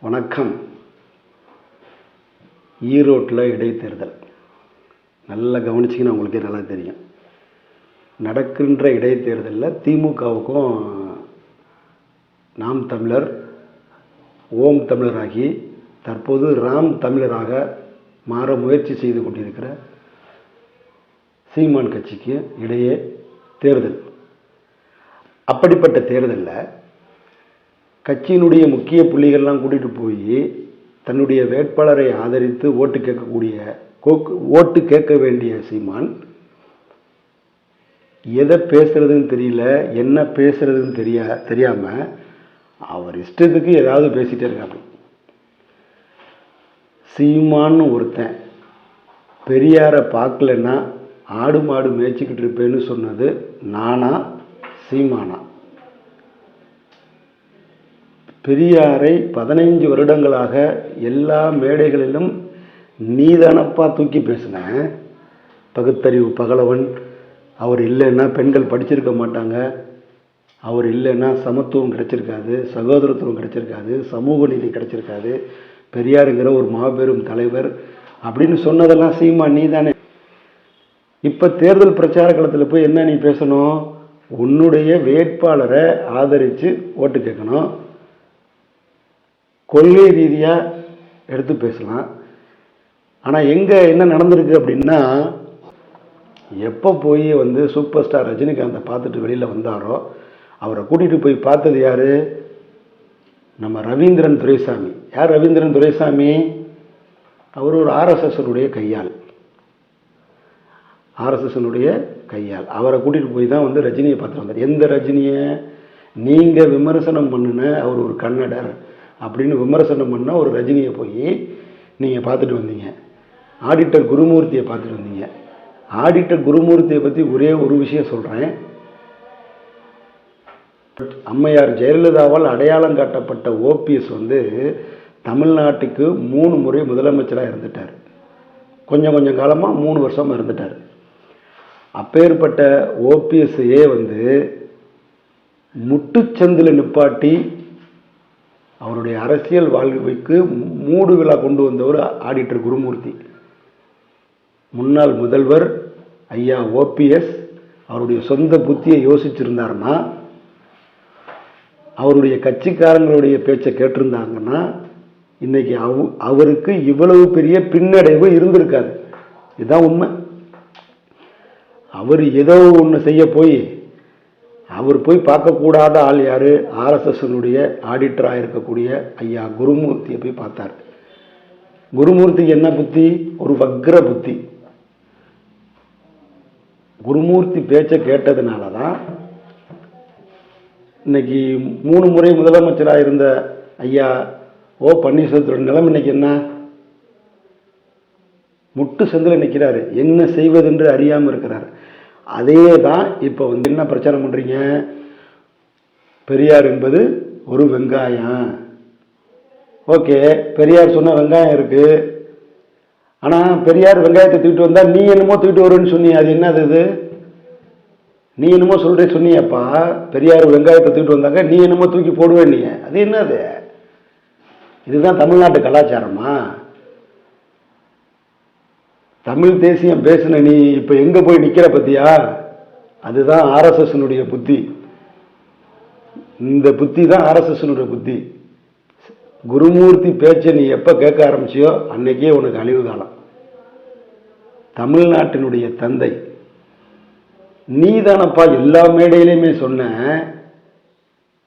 வணக்கம். ஈரோட்டில் இடைத்தேர்தல். நல்லா கவனிச்சிங்கன்னா உங்களுக்கே நல்லா தெரியும். நடக்கின்ற இடைத்தேர்தலில் திமுகவுக்கும் நாம் தமிழர் ஓம் தமிழராகி தற்போது ராம் தமிழராக மாற முயற்சி செய்து கொண்டிருக்கிற சீமான் கட்சிக்கு இடையே தேர்தல். அப்படிப்பட்ட தேர்தலில் கட்சியினுடைய முக்கிய புள்ளிகள்லாம் கூட்டிகிட்டு போய் தன்னுடைய வேட்பாளரை ஆதரித்து ஓட்டு கேட்கக்கூடிய கோக்கு ஓட்டு கேட்க வேண்டிய சீமான் எதை பேசுகிறதுன்னு தெரியல என்ன பேசுகிறதுன்னு தெரியா தெரியாமல் அவர் இஷ்டத்துக்கு ஏதாவது பேசிகிட்டே இருக்காங்க சீமான்னு ஒருத்தன் பெரியாரை பார்க்கலன்னா ஆடு மாடு மேய்ச்சிக்கிட்டு இருப்பேன்னு சொன்னது நானா சீமானா? பெரியாரை பதினைஞ்சு வருடங்களாக எல்லா மேடைகளிலும் நீதானப்பா தூக்கி பேசினேன். பகுத்தறிவு பகலவன் அவர் இல்லைன்னா பெண்கள் படிச்சிருக்க மாட்டாங்க. அவர் இல்லைன்னா சமத்துவம் கிடைச்சிருக்காது சகோதரத்துவம் கிடைச்சிருக்காது சமூக நீதி கிடைச்சிருக்காது பெரியாருங்கிற ஒரு மாபெரும் தலைவர் அப்படின்னு சொன்னதெல்லாம் சீமா நீ தானே இப்போ தேர்தல் பிரச்சார களத்தில் போய் என்ன நீ பேசணும்? உன்னுடைய வேட்பாளரை ஆதரித்து ஓட்டு கேட்கணும். கொள்கை ரீதியாக எடுத்து பேசலாம். ஆனால் எங்கே என்ன நடந்திருக்கு அப்படின்னா எப்போ போய் வந்து சூப்பர் ஸ்டார் ரஜினிகாந்தை பார்த்துட்டு வெளியில் வந்தாரோ அவரை கூட்டிகிட்டு போய் பார்த்தது யார்? நம்ம ரவீந்திரன் துரைசாமி. யார் ரவீந்திரன் துரைசாமி? அவர் ஒரு ஆர்எஸ்எஸ்னுடைய கையால் ஆர்எஸ்எஸ்னுடைய கையால் அவரை கூட்டிகிட்டு போய் தான் வந்து ரஜினியை பார்த்துட்டு வந்தார். எந்த ரஜினியை? நீங்கள் விமர்சனம் பண்ணுன அவர் ஒரு கன்னடர். அப்படின்னு விமர்சனம் பண்ணால் ஒரு ரஜினியை போய் நீங்கள் பார்த்துட்டு வந்தீங்க. ஆடிட்டர் குருமூர்த்தியை பார்த்துட்டு வந்தீங்க. ஆடிட்டர் குருமூர்த்தியை பற்றி ஒரே ஒரு விஷயம் சொல்கிறேன் அம்மையார் ஜெயலலிதாவால் அடையாளம் காட்டப்பட்ட ஓபிஎஸ் வந்து தமிழ்நாட்டுக்கு மூணு முறை முதலமைச்சராக இருந்துட்டார். கொஞ்சம் கொஞ்சம் காலமாக மூணு வருஷமாக இருந்துட்டார். அப்பேற்பட்ட ஓபிஎஸ்ஸையே வந்து முட்டுச்சந்தில் நிப்பாட்டி அவருடைய அரசியல் வாழ்வுக்கு மூடு விழா கொண்டு வந்தவர் ஆடிட்டர் குருமூர்த்தி. முன்னாள் முதல்வர் ஐயா ஓபிஎஸ் அவருடைய சொந்த புத்தியை யோசிச்சிருந்தாருன்னா அவருடைய கட்சிக்காரங்களுடைய பேச்சை கேட்டிருந்தாங்கன்னா இன்றைக்கி அவ அவருக்கு இவ்வளவு பெரிய பின்னடைவு இருந்திருக்காது. இதுதான் உண்மை. அவர் ஏதோ ஒன்று செய்ய போய் அவர் போய் பார்க்கக்கூடாத ஆள் யார்? ஆர்எஸ்எஸ்னுடைய ஆடிட்டராக இருக்கக்கூடிய ஐயா குருமூர்த்தியை போய் பார்த்தார். குருமூர்த்திக்கு என்ன புத்தி? ஒரு வக்ர புத்தி. குருமூர்த்தி பேச்சை கேட்டதுனால தான் இன்னைக்கு மூணு முறை முதலமைச்சராக இருந்த ஐயா ஓ பன்னீர்செல்வத்தோட நிலைமை இன்னைக்கு என்ன? முட்டு செந்தில் நிற்கிறாரு என்ன செய்வதென்று அறியாமல் இருக்கிறார். அதே தான் இப்போ வந்து என்ன பிரச்சாரம் பண்ணுறீங்க பெரியார் என்பது ஒரு வெங்காயம். ஓகே பெரியார் சொன்ன வெங்காயம் இருக்குது ஆனால் பெரியார் வெங்காயத்தை தூக்கிட்டு வந்தால் நீ என்னமோ தூக்கிட்டு வருவேன்னு சொன்னீங்க அது என்னது இது? நீ என்னமோ சொல்கிற சொன்னியப்பா பெரியார் வெங்காயத்தை தூக்கிட்டு வந்தாங்க நீ என்னமோ தூக்கி போடுவேன் நீ அது என்னது? இதுதான் தமிழ்நாட்டு கலாச்சாரமா? தமிழ் தேசியம் பேசின நீ இப்போ எங்கே போய் நிற்கிற பத்தியா? அதுதான் ஆர்எஸ்எஸ்னுடைய புத்தி. இந்த புத்தி தான் ஆர்எஸ்எஸ்னுடைய புத்தி. குருமூர்த்தி பேச்சை நீ எப்போ கேட்க ஆரம்பிச்சியோ அன்னைக்கே உனக்கு அழிவு காலம். தமிழ்நாட்டினுடைய தந்தை. நீ தானப்பா எல்லா மேடையிலையுமே சொன்ன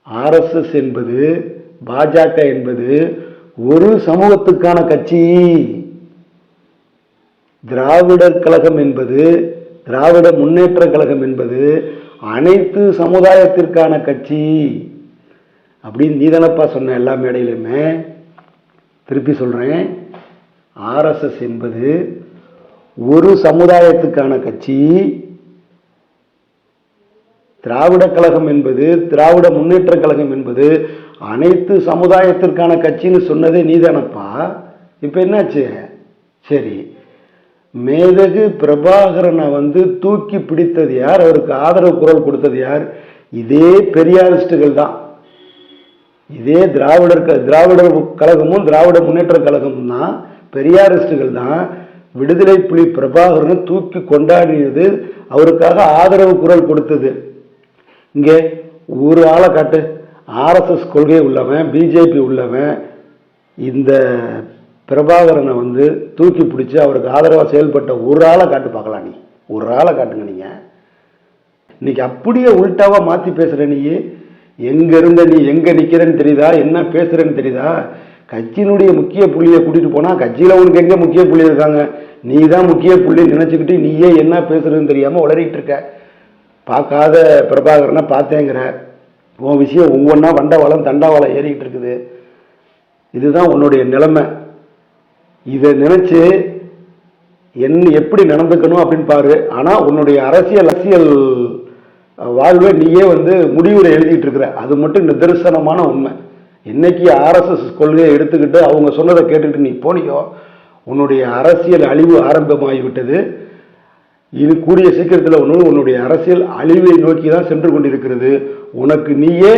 ஆர்எஸ்எஸ் என்பது பாஜக என்பது ஒரு சமூகத்துக்கான கட்சி. திராவிடர் கழகம் என்பது திராவிட முன்னேற்ற கழகம் என்பது அனைத்து சமுதாயத்திற்கான கட்சி அப்படின்னு நீதனப்பா சொன்ன எல்லா மேடையிலுமே திருப்பி சொல்கிறேன் ஆர்எஸ்எஸ் என்பது ஒரு சமுதாயத்துக்கான கட்சி. திராவிட கழகம் என்பது திராவிட முன்னேற்ற கழகம் என்பது அனைத்து சமுதாயத்திற்கான கட்சின்னு சொன்னதே நீதானப்பா. இப்போ என்னாச்சு? சரி. மேதகு பிரபாகரனை வந்து தூக்கி பிடித்தது யார்? அவருக்கு ஆதரவு குரல் கொடுத்தது யார்? இதே பெரியாரிஸ்டுகள் தான். இதே திராவிடர் திராவிடர் கழகமும் திராவிட முன்னேற்ற கழகமும் தான் பெரியாரிஸ்டுகள் தான் விடுதலை புலி பிரபாகரனை தூக்கி கொண்டாடியது அவருக்காக ஆதரவு குரல் கொடுத்தது. இங்கே ஒரு ஆளை காட்டு. ஆர்எஸ்எஸ் கொள்கை உள்ளவன் பிஜேபி உள்ளவன் இந்த பிரபாகரனை வந்து தூக்கி பிடிச்சி அவருக்கு ஆதரவாக செயல்பட்ட ஒரு ஆளை காட்டு பார்க்கலாம் நீ. ஒரு ஆளை காட்டுங்க நீங்கள் இன்னைக்கு அப்படியே உள்டாவாக மாற்றி பேசுகிற நீ. எங்கே இருந்த நீ எங்கே நிற்கிறேன்னு தெரியுதா? என்ன பேசுகிறேன்னு தெரியுதா? கட்சியினுடைய முக்கிய புள்ளியை கூட்டிகிட்டு போனால் கட்சியில் உனக்கு எங்கே முக்கிய புள்ளி இருக்காங்க? நீ தான் முக்கிய புள்ளி நினச்சிக்கிட்டு நீயே என்ன பேசுகிறதுன்னு தெரியாமல் உளறிட்டு இருக்க. பார்க்காத பிரபாகரனை பார்த்தேங்கிற. உன் விஷயம் ஒவ்வொன்றா வண்டவாளம் தண்டவாளம் ஏறிக்கிட்டு இருக்குது. இதுதான் உன்னுடைய நிலைமை. இதை நினைச்சு என்ன எப்படி நடந்துக்கணும் அப்படின்னு பாரு. ஆனா உன்னுடைய அரசியல் அரசியல் வாழ்வை நீயே வந்து முடிவுரை எழுதிட்டு இருக்கிற. அது மட்டும் நிதர்சனமான உண்மை. என்னைக்கு ஆர்எஸ்எஸ் கொள்கையை எடுத்துக்கிட்டு அவங்க சொன்னதை கேட்டுக்கிட்டு நீ போனியோ உன்னுடைய அரசியல் அழிவு ஆரம்பமாகிவிட்டது. இது கூடிய சீக்கிரத்தில் ஒன்று உன்னுடைய அரசியல் அழிவை நோக்கி தான் சென்று கொண்டிருக்கிறது. உனக்கு நீயே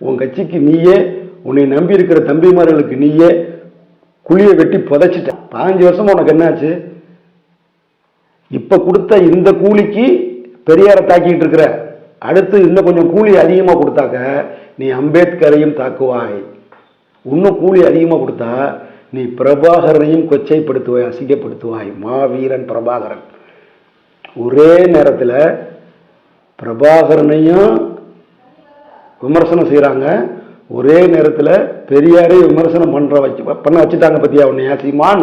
உன் கட்சிக்கு நீயே உன்னை நம்பி இருக்கிற தம்பிமார்களுக்கு நீயே குழியை வெட்டி புதைச்சிட்டேன். பதினஞ்சு வருஷம் உனக்கு என்னாச்சு? இப்போ கொடுத்த இந்த கூலிக்கு பெரியாரை தாக்கிட்டு இருக்கிற அடுத்து இன்னும் கொஞ்சம் கூலி அதிகமாக கொடுத்தாக்க நீ அம்பேத்கரையும் தாக்குவாய். இன்னும் கூலி அதிகமாக கொடுத்தா நீ பிரபாகரனையும் கொச்சைப்படுத்துவாய் அசிங்கப்படுத்துவாய். மாவீரன் பிரபாகரன். ஒரே நேரத்தில் பிரபாகரனையும் விமர்சனம் செய்கிறாங்க ஒரே நேரத்தில் பெரியாரே விமர்சனம் பண்ணுற வச்சு பண்ண வச்சுட்டாங்க பத்தியா உன்னை சீமான்?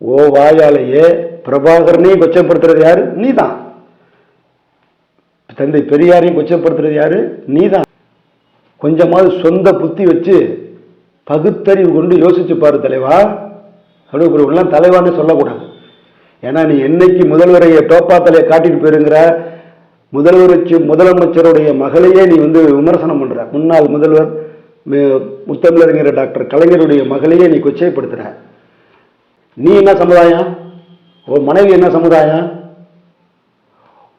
ஓ வாயாலேயே பிரபாகரனையும் கொச்சப்படுத்துறது யாரு? நீதான். தந்தை பெரியாரையும் கொச்சப்படுத்துறது யாரு? நீதான். கொஞ்சமாவது சொந்த புத்தி வச்சு பகுத்தறிவு கொண்டு யோசிச்சு பாரு தலைவா. அப்படி ஒரு தலைவான்னு சொல்லக்கூடாது. ஏன்னா நீ என்னைக்கு முதல்வரையை டோப்பா தலையை காட்டிட்டு போயிருங்கிற முதல்வருக்கு முதலமைச்சருடைய மகளையே நீ வந்து விமர்சனம் பண்ற. முன்னாள் முதல்வர் மு- முத்தமிழறிஞர் டாக்டர் கலைஞருடைய மகளையே நீ கொச்சைப்படுத்துற. நீ என்ன சமுதாயம்? உன் மனைவி என்ன சமுதாயம்?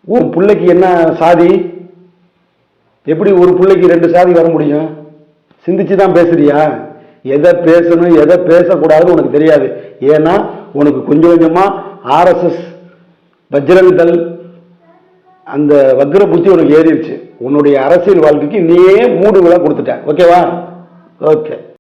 உன் பிள்ளைக்கு என்ன சாதி? எப்படி ஒரு பிள்ளைக்கு ரெண்டு சாதி வர முடியும்? சிந்திச்சு தான் பேசுறியா? எதை பேசணும் எதை பேசக்கூடாதுன்னு உனக்கு தெரியாது. ஏன்னா உனக்கு கொஞ்சம் கொஞ்சமாக ஆர்எஸ்எஸ் பஜ்ரங் தள் அந்த வக்ர புத்தி உனக்கு ஏறிடுச்சு. உன்னுடைய அரசியல் வாழ்க்கைக்கு நீயே மூடு கொடுத்துட்ட. ஓகேவா ஓகே